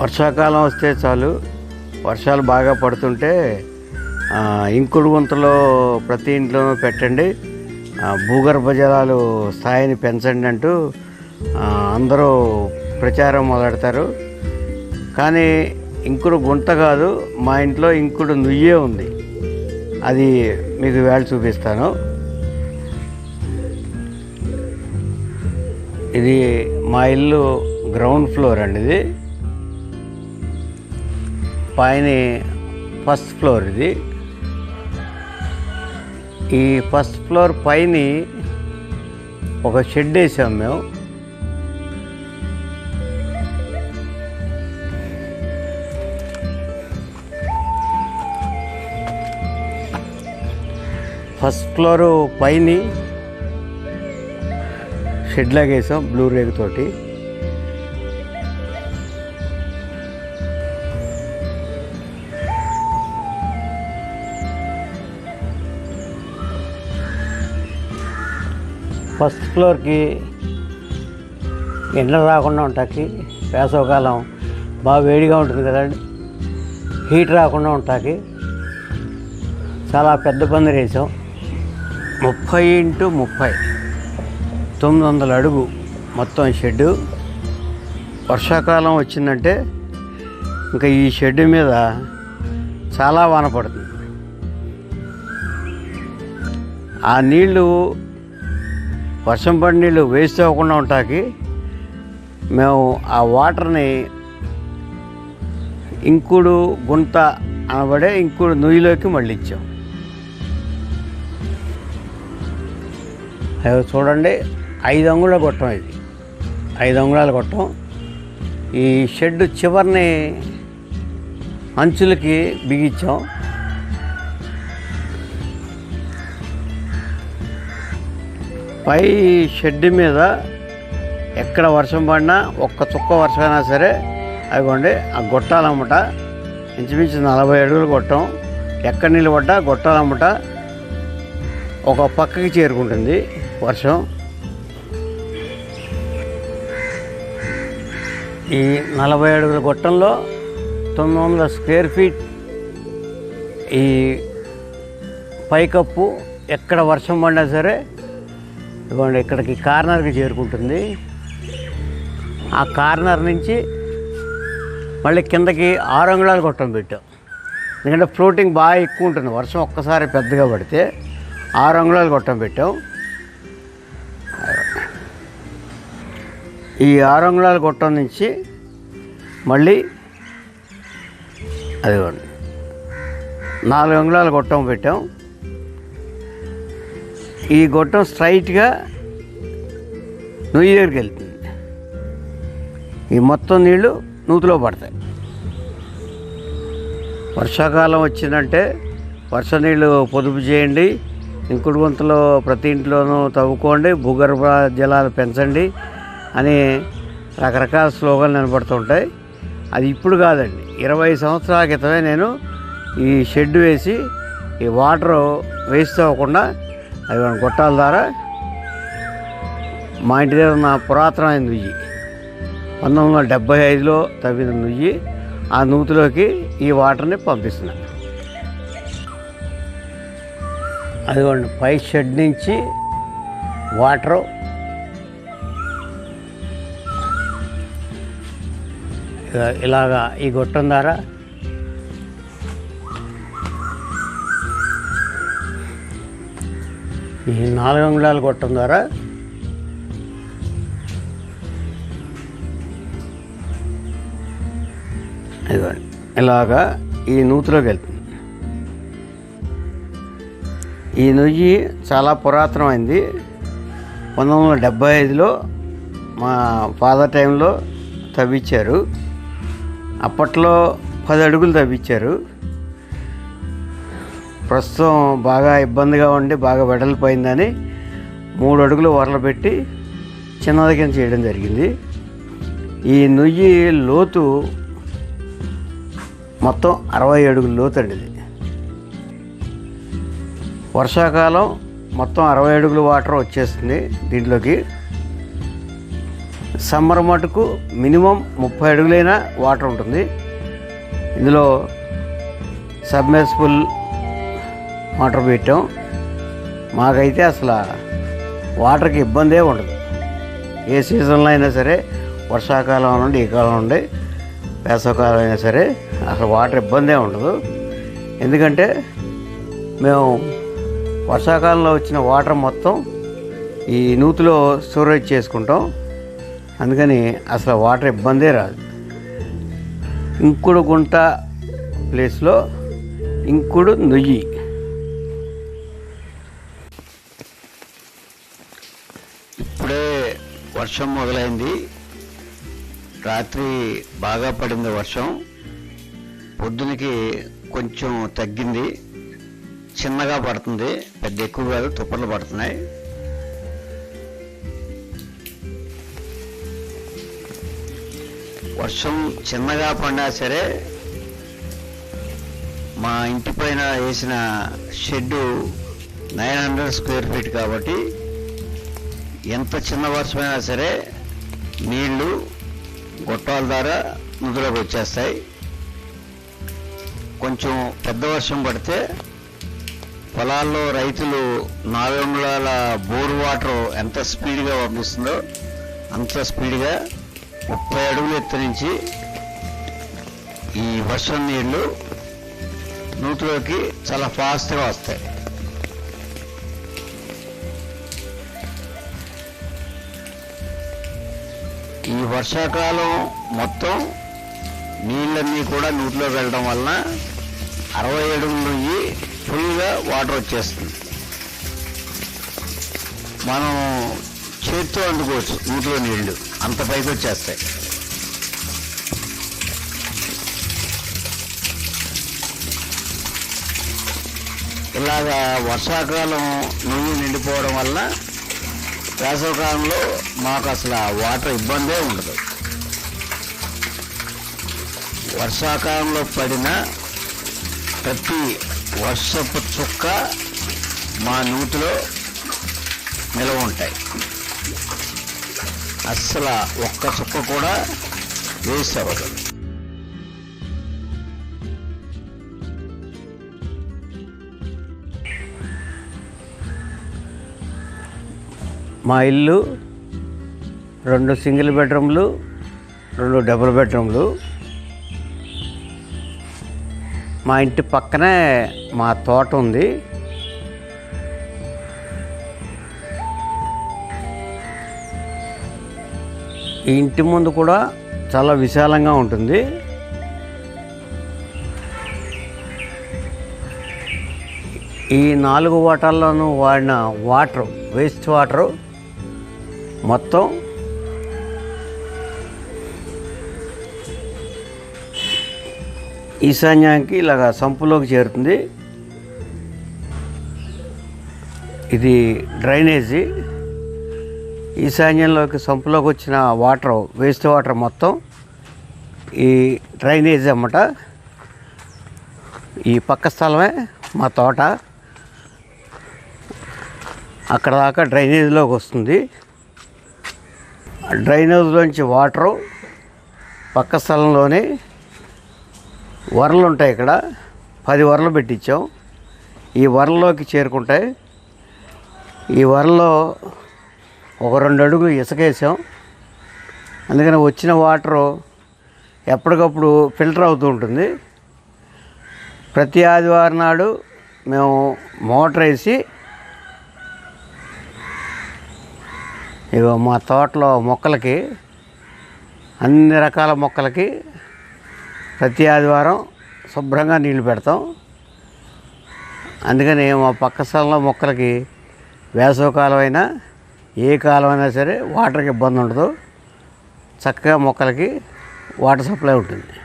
వర్షాకాలం వస్తే చాలు. వర్షాలు బాగా పడుతుంటే ఇంకుడు గుంతలో ప్రతి ఇంట్లోనూ పెట్టండి. భూగర్భ జలాలు స్థాయిని పెంచండి అంటూ అందరూ ప్రచారం మొదలెడతారు. కానీ ఇంకుడు గుంత కాదు మా ఇంట్లో ఇంకుడు నుయ్యే ఉంది. అది మీకు వేళ చూపిస్తాను. ఇది మా ఇల్లు గ్రౌండ్ ఫ్లోర్ అండి ఇది. పైన ఫస్ట్ ఫ్లోర్ ఇది. ఈ ఫస్ట్ ఫ్లోర్ పైన ఒక షెడ్ వేసాం మేము. ఫస్ట్ ఫ్లోర్ పైన షెడ్ లాగేసాం బ్లూ రేగ్ ఫస్ట్ ఫ్లోర్కి ఎండ రాకుండా ఉంటాకి వేసవకాలం బాగా వేడిగా ఉంటుంది కదండి. హీట్ రాకుండా ఉంటాకి చాలా పెద్ద పందిరి వేసాం. ముప్పై ఇంటూ ముప్పై తొమ్మిది వందల అడుగు మొత్తం షెడ్డు. వర్షాకాలం వచ్చిందంటే ఇంకా ఈ షెడ్ మీద చాలా వాన పడుతుంది. ఆ నీళ్ళు వర్షం పడి నీళ్ళు వేస్ట్ అవ్వకుండా ఉంటాకి మేము ఆ వాటర్ని ఇంకుడు గుంత అనబడే ఇంకుడు నుయ్యిలోకి మళ్ళించాం. అవి చూడండి ఐదు అంగుళాల గొట్టం ఇది. ఐదు అంగుళాల గొట్టం. ఈ షెడ్ చివరిని అంచులకి బిగించాం. పై షెడ్ మీద ఎక్కడ వర్షం పడినా ఒక్క చుక్క వర్షమైనా సరే అదిగోండి ఆ గొట్టాలమ్మట. ఇంచుమించు నలభై అడుగులు గొట్టం. ఎక్కడ నిలబడ్డా గొట్టాలమ్మట ఒక పక్కకి చేరుకుంటుంది వర్షం. ఈ నలభై అడుగుల గొట్టంలో తొమ్మిది వందల స్క్వేర్ ఫీట్ ఈ పైకప్పు ఎక్కడ వర్షం పడినా సరే ఇదిగోండి ఇక్కడికి కార్నర్కి చేరుకుంటుంది. ఆ కార్నర్ నుంచి మళ్ళీ కిందకి ఆరు అంగుళాలు కొట్టం పెట్టాం. ఎందుకంటే ఫ్లోటింగ్ బాగా ఎక్కువ ఉంటుంది వర్షం ఒక్కసారి పెద్దగా పడితే ఆరు అంగుళాలు కొట్టం పెట్టాం. ఈ ఆరు అంగుళాల కొట్టం నుంచి మళ్ళీ అదిగోండి నాలుగు అంగుళాలు కొట్టం పెట్టాం. ఈ గొట్టం స్ట్రైట్గా నుయ్యి దగ్గరికి వెళ్తుంది. ఈ మొత్తం నీళ్ళు నూతిలో పడతాయి. వర్షాకాలం వచ్చిందంటే వర్ష నీళ్ళు పొదుపు చేయండి ఇంకుడు గుంతలో ప్రతి ఇంట్లోనూ తవ్వుకోండి భూగర్భ జలాలు పెంచండి అని రకరకాల స్లోగన్లు నిలబడుతుంటాయి అది ఇప్పుడు కాదండి ఇరవై సంవత్సరాల క్రితమే నేను ఈ షెడ్ వేసి ఈ వాటర్ వేస్ట్ అవ్వకుండా అవి గొట్టాల ద్వారా మా ఇంటి దగ్గర ఉన్న పురాతనమైన నుయ్యి. పంతొమ్మిది వందల డెబ్బై ఐదులో తవ్విన నుయ్యి ఆ నూతిలోకి ఈ వాటర్ని పంపిస్తున్నాను అదిగోండి పై షెడ్ నుంచి వాటరు ఇలాగా ఈ గొట్టం ద్వారా ఈ నాలుగు అంగుళాలు కొట్టడం ద్వారా ఇదిగోండి ఇలాగా ఈ నూతిలోకి వెళ్తుంది. ఈ నుయ్యి చాలా పురాతనమైంది. పంతొమ్మిది వందల డెబ్బై ఐదులో మా ఫాదర్ టైంలో తవ్వించారు అప్పట్లో పది అడుగులు తవ్వించారు ప్రస్తుతం బాగా ఇబ్బందిగా ఉండి బాగా వెడలిపోయిందని మూడు అడుగులు వరలు పెట్టి చిన్నది కింద చేయడం జరిగింది. ఈ నుయ్యి లోతు మొత్తం అరవై అడుగుల లోతు అండి ఇది. వర్షాకాలం మొత్తం అరవై అడుగుల వాటర్ వచ్చేస్తుంది దీంట్లోకి. సమ్మర్ మటుకు మినిమం ముప్పై అడుగులైనా వాటర్ ఉంటుంది. ఇందులో సబ్మెర్సిబుల్ మోటార్ పెట్టాం. మాకైతే అసలు వాటర్కి ఇబ్బందే ఉండదు. ఏ సీజన్లో అయినా సరే వర్షాకాలం నుండి ఈ కాలం నుండి వేసవకాలం అయినా సరే అసలు వాటర్ ఇబ్బందే ఉండదు. ఎందుకంటే మేము వర్షాకాలంలో వచ్చిన వాటర్ మొత్తం ఈ నూతిలో స్టోరేజ్ చేసుకుంటాం. అందుకని అసలు వాటర్ ఇబ్బందే రాదు. ఇంకుడు గుంట ప్లేస్లో ఇంకుడు నుయ్యి. వర్షం మొదలైంది. రాత్రి బాగా పడింది వర్షం. పొద్దునకి కొంచెం తగ్గింది. చిన్నగా పడుతుంది. పెద్ద ఎక్కువ కాదు పడుతున్నాయి. వర్షం చిన్నగా పడినా సరే మా ఇంటి పైన వేసిన shed nine hundred square feet కాబట్టి ఎంత చిన్న వర్షమైనా సరే నీళ్ళు గొట్టాల ద్వారా నదులోకి వచ్చేస్తాయి. కొంచెం పెద్ద వర్షం పడితే పొలాల్లో రైతులు నాలుగు వందల బోర్ వాటర్ ఎంత స్పీడ్గా పంపిస్తుందో అంత స్పీడ్గా ముప్పై అడుగులు ఎత్తు నుంచి ఈ వర్షం నీళ్ళు నూతిలోకి చాలా ఫాస్ట్గా వస్తాయి. ఈ వర్షాకాలం మొత్తం నీళ్ళన్నీ కూడా నీటిలో వెళ్ళడం వలన అరవై అడుగుల నుంచి ఫుల్గా వాటర్ వచ్చేస్తుంది. మనం చేతితో అందుకోవచ్చు నీటిలో నీళ్ళు అంత పైకి వచ్చేస్తాయి. ఇలాగా వర్షాకాలం నువ్వు నిండిపోవడం వల్ల వేసవకాలంలో మాకు అసలు ఆ వాటర్ ఇబ్బందే ఉండదు. వర్షాకాలంలో పడిన ప్రతి వర్షపు చుక్క మా నూతిలో నిలవ ఉంటాయి. అస్సలు ఒక్క చుక్క కూడా వేస్ట్ అవ్వదు. మా ఇల్లు రెండు సింగిల్ బెడ్రూమ్లు రెండు డబుల్ బెడ్రూమ్లు. మా ఇంటి పక్కనే మా తోట ఉంది. ఈ ఇంటి ముందు కూడా చాలా విశాలంగా ఉంటుంది. ఈ నాలుగు వాటాల్లోనూ వాడిన వాటర్ వేస్ట్ వాటరు మొత్తం ఈశాన్యానికి ఇలాగ సంపులోకి చేరుతుంది. ఇది డ్రైనేజీ. ఈశాన్యంలోకి సంపులోకి వచ్చిన వాటర్ వేస్ట్ వాటర్ మొత్తం ఈ డ్రైనేజ్ అన్నమాట. ఈ పక్క స్థలమే మా తోట. అక్కడ దాకా డ్రైనేజీలోకి వస్తుంది. డ్రైనేజ్లోంచి వాటరు పక్క స్థలంలోనే వరలు ఉంటాయి ఇక్కడ. పది వరలు పెట్టించాం. ఈ వరల్లోకి చేరుకుంటాయి ఈ వరలో ఒక రెండు అడుగులు ఇసుకేసాం. అందుకని వచ్చిన వాటరు ఎప్పటికప్పుడు ఫిల్టర్ అవుతూ ఉంటుంది. ప్రతి ఆదివారం నాడు మేము మోటార్ వేసి ఇగో మా తోటలో మొక్కలకి అన్ని రకాల మొక్కలకి ప్రతి ఆదివారం శుభ్రంగా నీళ్ళు పెడతాం. అందుకని మా పక్క స్థలంలో మొక్కలకి వేసవకాలం అయినా ఏ కాలం అయినా సరే వాటర్కి ఇబ్బంది ఉండదు. చక్కగా మొక్కలకి వాటర్ సప్లై ఉంటుంది.